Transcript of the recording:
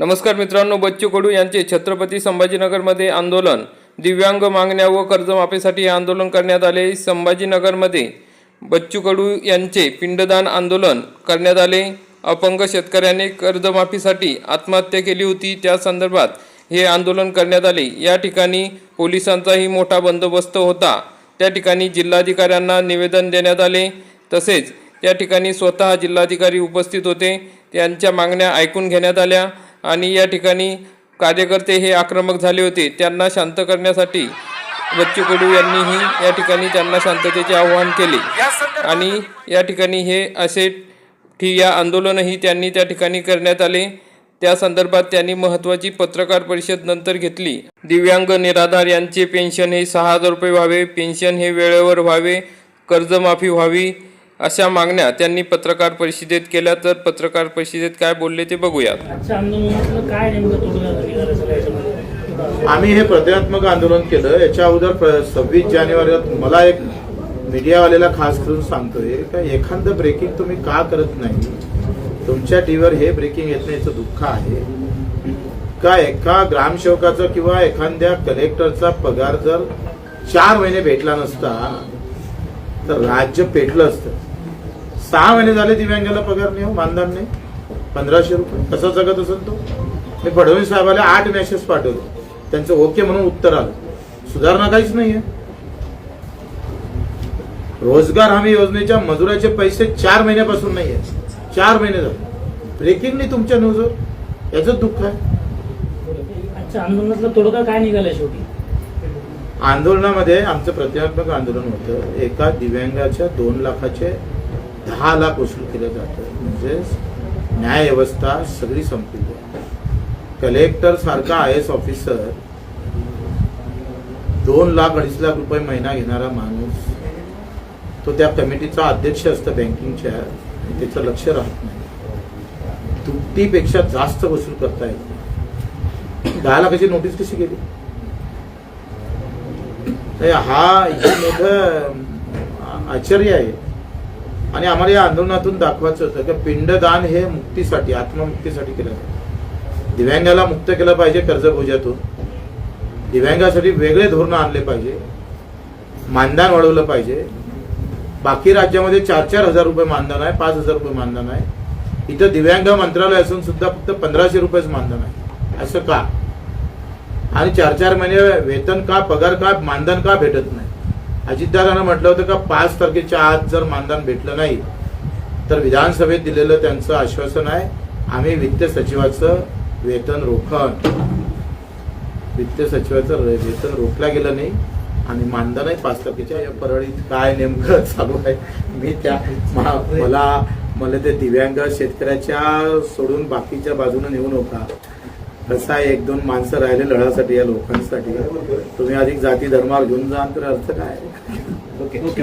नमस्कार मित्रांनो बच्चू कडू यांचे छत्रपती संभाजीनगरमध्ये आंदोलन. दिव्यांग मागण्या व कर्जमाफीसाठी हे आंदोलन करण्यात आले. संभाजीनगरमध्ये बच्चू कडू यांचे पिंडदान आंदोलन करण्यात आले. अपंग शेतकऱ्याने कर्जमाफीसाठी आत्महत्या केली होती. त्या संदर्भात हे आंदोलन करण्यात आले. या ठिकाणी पोलिसांचाही मोठा बंदोबस्त होता. त्या ठिकाणी जिल्हाधिकाऱ्यांना निवेदन देण्यात आले. तसेच त्या ठिकाणी स्वतः जिल्हाधिकारी उपस्थित होते. त्यांच्या मागण्या ऐकून घेण्यात आल्या. आणि या ठिकाणी कार्यकर्ते हे आक्रमक झाले होते. त्यांना शांत करण्यासाठी बच्चू कडू यांनीही या ठिकाणी त्यांना शांततेचे आवाहन केले. आणि या ठिकाणी हे असे ठिय्या आंदोलनही त्यांनी त्या ठिकाणी करण्यात आले. त्या संदर्भात त्यांनी महत्त्वाची पत्रकार परिषद नंतर घेतली. दिव्यांग निराधार यांचे पेन्शन हे सहा हजार रुपये व्हावे पेन्शन हे वेळेवर व्हावे कर्जमाफी व्हावी अशा मागण्या त्यांनी पत्रकार परिषदेत केल्या. तर पत्रकार परिषदेत काय बोलले ते बघूयात. आम्ही हे प्रतिकात्मक आंदोलन केलं. याच्या अगोदर सव्वीस जानेवारीत मला एक मीडियावाल्याला खास करून सांगतोय का एखादं ब्रेकिंग तुम्ही का करत नाही? तुमच्या टीव्हीवर हे ब्रेकिंग येत नाही याचं दुःख आहे. का एका ग्रामसेवकाचा किंवा एखाद्या कलेक्टरचा पगार जर चार महिने भेटला नसता तर राज्य पेटलं असतं. सहा महिने झाले दिव्यांगाला पगार नाही हो मानधन नाही. पंधराशे रुपये. कसं जगत असेल तो? मी फडणवीस साहेबाला आठ मेसेज पाठवले. त्यांचं ओके म्हणून उत्तर आलं. सुधारणा काहीच नाहीये. रोजगार हमी योजनेच्या मजुराचे पैसे चार महिन्यापासून नाही आहेत चार महिने झाले. ब्रेकिंग नाही तुमच्या न्यूजवर याचं दुःख आहे. आजच्या आंदोलनातला तोडगा काय निघाला शेवटी? आंदोलनामध्ये आमचं प्रतिकात्मक आंदोलन होतं. एका दिव्यांगाच्या दोन लाखाचे दहा लाख वसूल केलं जातं. म्हणजेच न्याय व्यवस्था सगळी संपलेली आहे. कलेक्टर सारखा आय एस ऑफिसर दोन लाख अडीच लाख रुपये महिना घेणारा माणूस तो त्या कमिटीचा अध्यक्ष असतं बँकिंगच्या त्याचं लक्ष राहत नाही. दुपटीपेक्षा जास्त वसूल करता येत दहा लाखाची नोटीस कशी गेली? तर हा हे मोठं आश्चर्य आहे. आणि आम्हाला या आंदोलनातून दाखवायचं होतं की पिंडदान हे मुक्तीसाठी आत्ममुक्तीसाठी केलं जातं दिव्यांगाला मुक्त केलं पाहिजे कर्जबोजातून दिव्यांगासाठी वेगळे धोरणं आणले पाहिजे. मानधन वाढवलं पाहिजे. बाकी राज्यामध्ये चार चार हजार रुपये मानधन आहे पाच हजार रुपये मानधन आहे. इथं दिव्यांग मंत्रालय असून सुद्धा फक्त पंधराशे रुपयेच मानधन आहे. असं का? आणि चार चार महिने वेतन का पगार का मानधन का भेटत नाही? अजितदादानं म्हटलं होतं का पाच तारखेच्या आत जर मानधन भेटलं नाही तर विधानसभेत दिलेलं त्यांचं आश्वासन आहे आम्ही वित्त सचिवाचं वेतन रोखण वित्त सचिवाचं वेतन रोखलं गेलं नाही आणि मानधनही पाच तारखेच्या या परळीत काय नेमकं चालू आहे मी त्या मला मला ते दिव्यांग शेतकऱ्याच्या सोडून बाकीच्या बाजूने नेऊ नका. कसं आहे एक दोन माणसं राहिले लढासाठी या लोकांसाठी. तुम्ही अधिक जाती धर्मावर घेऊन जा तर अर्थ काय? Okay okay.